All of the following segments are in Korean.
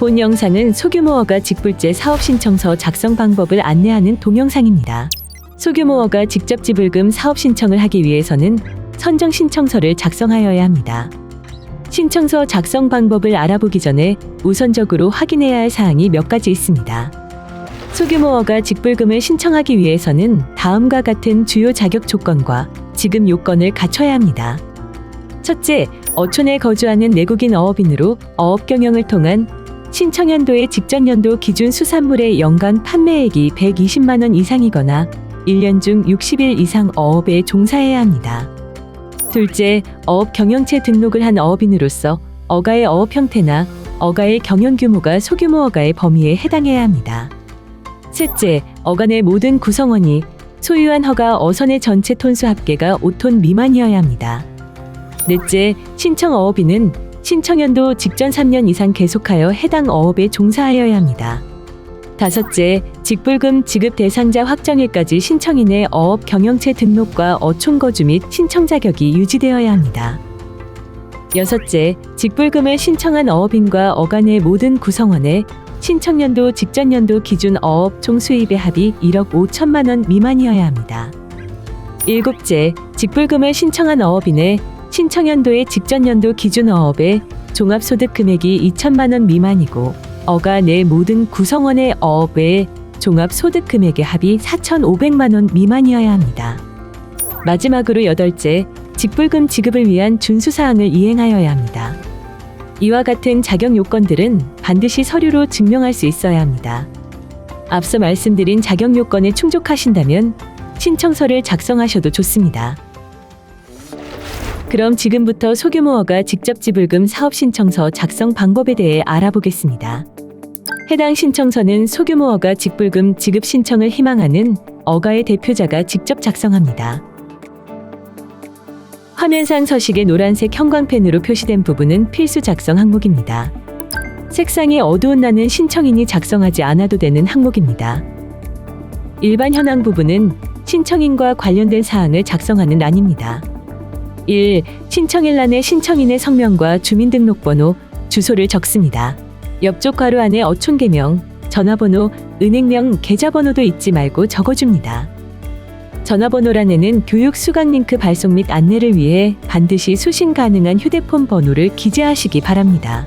본 영상은 소규모 허가 직불제 사업 신청서 작성 방법을 안내하는 동영상입니다. 소규모 허가 직접 지불금 사업 신청을 하기 위해서는 선정 신청서를 작성하여야 합니다. 신청서 작성 방법을 알아보기 전에 우선적으로 확인해야 할 사항이 몇 가지 있습니다. 소규모 허가 직불금을 신청하기 위해서는 다음과 같은 주요 자격 조건과 지급 요건을 갖춰야 합니다. 첫째, 어촌에 거주하는 내국인 어업인으로 어업 경영을 통한 신청연도의 직전 연도 기준 수산물의 연간 판매액이 120만 원 이상이거나 1년 중 60일 이상 어업에 종사해야 합니다. 둘째, 어업 경영체 등록을 한 어업인으로서 어가의 어업 형태나 어가의 경영 규모가 소규모 어가의 범위에 해당해야 합니다. 셋째, 어간의 모든 구성원이 소유한 허가 어선의 전체 톤수 합계가 5톤 미만이어야 합니다. 넷째, 신청 어업인은 신청연도 직전 3년 이상 계속하여 해당 어업에 종사하여야 합니다. 다섯째, 직불금 지급 대상자 확정일까지 신청인의 어업 경영체 등록과 어촌 거주 및 신청 자격이 유지되어야 합니다. 여섯째, 직불금을 신청한 어업인과 어간의 모든 구성원의 신청연도 직전연도 기준 어업 총 수입의 합이 1억 5천만 원 미만이어야 합니다. 일곱째, 직불금을 신청한 어업인의 신청연도의 직전연도 기준 어업의 종합소득 금액이 2천만 원 미만이고 어가 내 모든 구성원의 어업 외 종합소득 금액의 합이 4,500만 원 미만이어야 합니다. 마지막으로 여덟째, 직불금 지급을 위한 준수사항을 이행하여야 합니다. 이와 같은 자격 요건들은 반드시 서류로 증명할 수 있어야 합니다. 앞서 말씀드린 자격 요건에 충족하신다면 신청서를 작성하셔도 좋습니다. 그럼 지금부터 소규모어가 직접 지불금 사업 신청서 작성 방법에 대해 알아보겠습니다. 해당 신청서는 소규모어가 직불금 지급 신청을 희망하는 어가의 대표자가 직접 작성합니다. 화면상 서식의 노란색 형광펜으로 표시된 부분은 필수 작성 항목입니다. 색상이 어두운 나는 신청인이 작성하지 않아도 되는 항목입니다. 일반 현황 부분은 신청인과 관련된 사항을 작성하는 란입니다. 1. 신청일란에 신청인의 성명과 주민등록번호, 주소를 적습니다. 옆쪽 괄호 안에 어촌계명, 전화번호, 은행명, 계좌번호도 잊지 말고 적어줍니다. 전화번호란에는 교육 수강 링크 발송 및 안내를 위해 반드시 수신 가능한 휴대폰 번호를 기재하시기 바랍니다.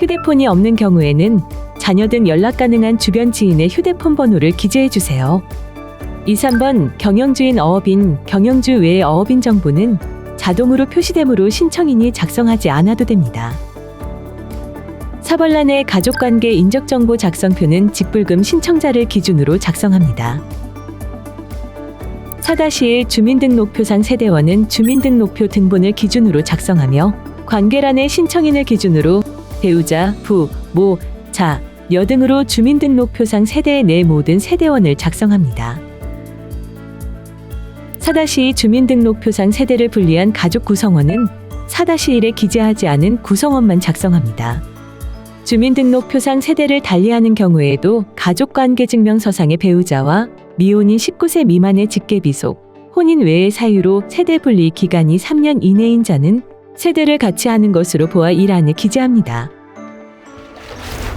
휴대폰이 없는 경우에는 자녀 등 연락 가능한 주변 지인의 휴대폰 번호를 기재해 주세요. 2, 3번 경영주인 어업인, 경영주 외의 어업인 정보는 자동으로 표시되므로 신청인이 작성하지 않아도 됩니다. 사벌란의 가족관계 인적정보 작성표는 직불금 신청자를 기준으로 작성합니다. 4-1 주민등록표상 세대원은 주민등록표 등본을 기준으로 작성하며 관계란의 신청인을 기준으로 배우자, 부, 모, 자, 여 등으로 주민등록표상 세대 내 모든 세대원을 작성합니다. 4-2 주민등록표상 세대를 분리한 가족 구성원은 4-1에 기재하지 않은 구성원만 작성합니다. 주민등록표상 세대를 달리하는 경우에도 가족관계증명서상의 배우자와 미혼인 19세 미만의 직계비속, 혼인 외의 사유로 세대 분리 기간이 3년 이내인 자는 세대를 같이 하는 것으로 보아 이란에 기재합니다.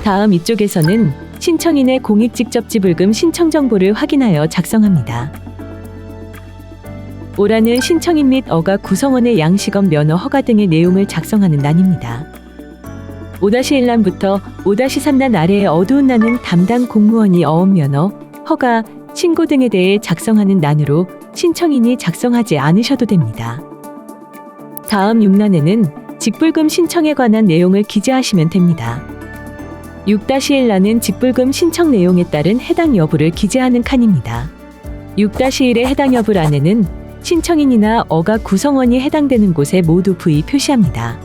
다음 이쪽에서는 신청인의 공익 직접 지불금 신청 정보를 확인하여 작성합니다. 오라는 신청인 및 어가 구성원의 양식업 면허 허가 등의 내용을 작성하는 난입니다. 5-1난부터 5-3난 아래의 어두운 난은 담당 공무원이 어업 면허, 허가, 신고 등에 대해 작성하는 난으로 신청인이 작성하지 않으셔도 됩니다. 다음 6난에는 직불금 신청에 관한 내용을 기재하시면 됩니다. 6-1난은 직불금 신청 내용에 따른 해당 여부를 기재하는 칸입니다. 6-1의 해당 여부란에는 신청인이나 어가 구성원이 해당되는 곳에 모두 V 표시합니다.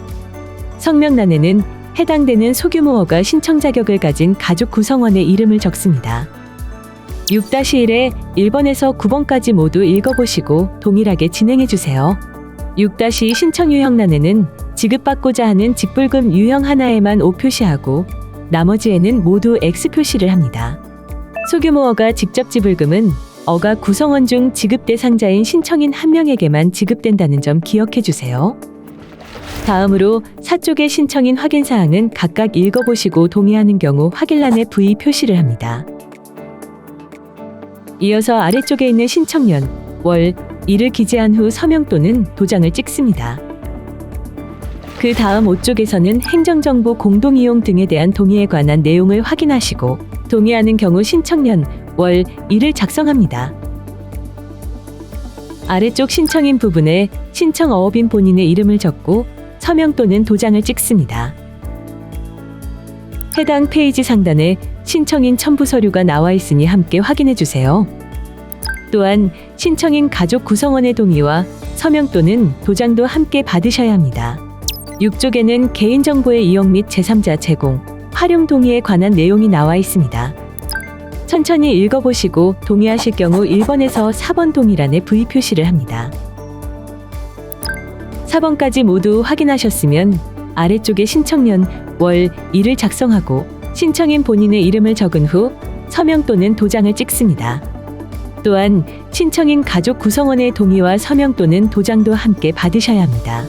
성명란에는 해당되는 소규모 어가 신청 자격을 가진 가족 구성원의 이름을 적습니다. 6-1에 1번에서 9번까지 모두 읽어보시고 동일하게 진행해 주세요. 6-2 신청 유형란에는 지급받고자 하는 직불금 유형 하나에만 O 표시하고 나머지에는 모두 X 표시를 합니다. 소규모 어가 직접 지불금은 어가 구성원 중 지급 대상자인 신청인 한 명에게만 지급된다는 점 기억해 주세요. 다음으로 사쪽의 신청인 확인 사항은 각각 읽어보시고 동의하는 경우 확인란에 V 표시를 합니다. 이어서 아래쪽에 있는 신청년, 월, 일을 기재한 후 서명 또는 도장을 찍습니다. 그 다음 5쪽에서는 행정정보 공동이용 등에 대한 동의에 관한 내용을 확인하시고 동의하는 경우 신청년, 월, 일을 작성합니다. 아래쪽 신청인 부분에 신청 어업인 본인의 이름을 적고 서명 또는 도장을 찍습니다. 해당 페이지 상단에 신청인 첨부 서류가 나와 있으니 함께 확인해 주세요. 또한 신청인 가족 구성원의 동의와 서명 또는 도장도 함께 받으셔야 합니다. 6쪽에는 개인정보의 이용 및 제3자 제공, 활용 동의에 관한 내용이 나와 있습니다. 천천히 읽어보시고 동의하실 경우 1번에서 4번 동의란에 V 표시를 합니다. 4번까지 모두 확인하셨으면 아래쪽에 신청년, 월, 일을 작성하고 신청인 본인의 이름을 적은 후 서명 또는 도장을 찍습니다. 또한 신청인 가족 구성원의 동의와 서명 또는 도장도 함께 받으셔야 합니다.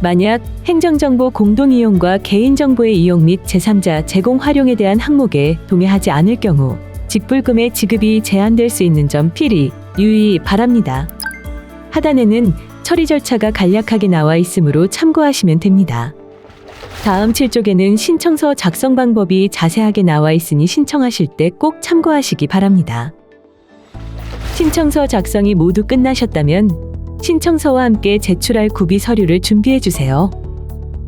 만약 행정정보 공동이용과 개인정보의 이용 및 제3자 제공 활용에 대한 항목에 동의하지 않을 경우 직불금의 지급이 제한될 수 있는 점 필히 유의 바랍니다. 하단에는 처리 절차가 간략하게 나와 있으므로 참고하시면 됩니다. 다음 7쪽에는 신청서 작성 방법이 자세하게 나와 있으니 신청하실 때 꼭 참고하시기 바랍니다. 신청서 작성이 모두 끝나셨다면 신청서와 함께 제출할 구비 서류를 준비해 주세요.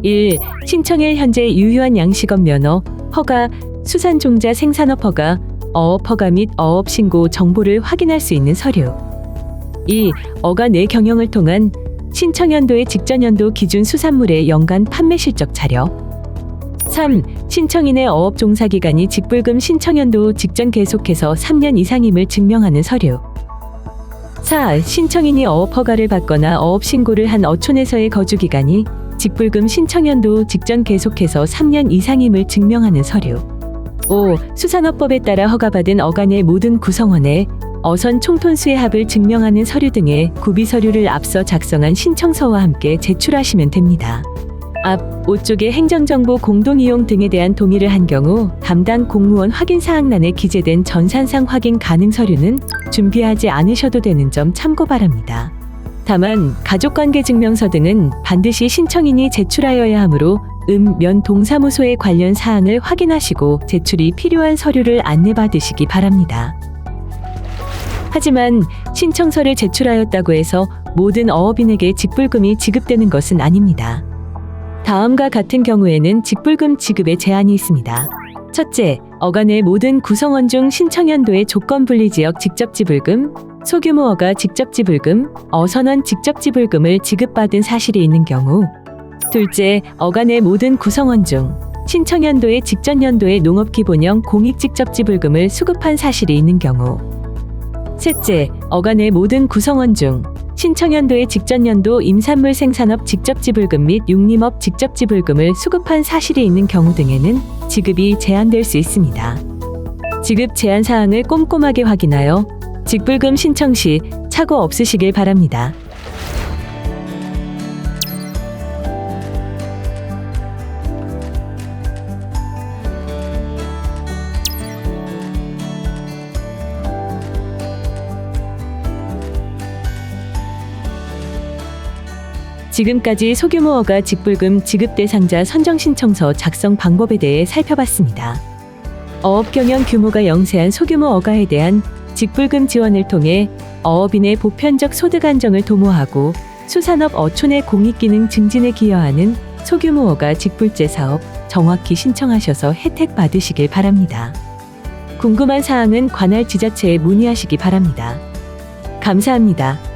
1. 신청일 현재 유효한 양식업 면허, 허가, 수산종자 생산업 허가, 어업 허가 및 어업 신고 정보를 확인할 수 있는 서류. 2. 어가 내 경영을 통한 신청 연도의 직전 연도 기준 수산물의 연간 판매 실적 자료. 3. 신청인의 어업 종사 기간이 직불금 신청 연도 직전 계속해서 3년 이상임을 증명하는 서류. 4. 신청인이 어업 허가를 받거나 어업 신고를 한 어촌에서의 거주 기간이 직불금 신청연도 직전 계속해서 3년 이상임을 증명하는 서류. 5. 수산업법에 따라 허가받은 어간의 모든 구성원의 어선 총톤수의 합을 증명하는 서류 등의 구비 서류를 앞서 작성한 신청서와 함께 제출하시면 됩니다. 앞 5쪽의 행정정보 공동이용 등에 대한 동의를 한 경우 담당 공무원 확인 사항란에 기재된 전산상 확인 가능 서류는 준비하지 않으셔도 되는 점 참고 바랍니다. 다만 가족관계 증명서 등은 반드시 신청인이 제출하여야 하므로 음, 면 동사무소의 관련 사항을 확인하시고 제출이 필요한 서류를 안내받으시기 바랍니다. 하지만 신청서를 제출하였다고 해서 모든 어업인에게 직불금이 지급되는 것은 아닙니다. 다음과 같은 경우에는 직불금 지급에 제한이 있습니다. 첫째, 어간의 모든 구성원 중 신청연도의 조건 분리 지역 직접 지불금, 소규모 어가 직접 지불금, 어선원 직접 지불금을 지급받은 사실이 있는 경우. 둘째, 어간의 모든 구성원 중 신청연도의 직전 연도의 농업기본형 공익 직접 지불금을 수급한 사실이 있는 경우. 셋째, 어간의 모든 구성원 중 신청연도의 직전연도 임산물 생산업 직접 지불금 및 육림업 직접 지불금을 수급한 사실이 있는 경우 등에는 지급이 제한될 수 있습니다. 지급 제한 사항을 꼼꼼하게 확인하여 직불금 신청 시 착오 없으시길 바랍니다. 지금까지 소규모 어가 직불금 지급 대상자 선정 신청서 작성 방법에 대해 살펴봤습니다. 어업 경영 규모가 영세한 소규모 어가에 대한 직불금 지원을 통해 어업인의 보편적 소득 안정을 도모하고 수산업 어촌의 공익기능 증진에 기여하는 소규모 어가 직불제 사업 정확히 신청하셔서 혜택 받으시길 바랍니다. 궁금한 사항은 관할 지자체에 문의하시기 바랍니다. 감사합니다.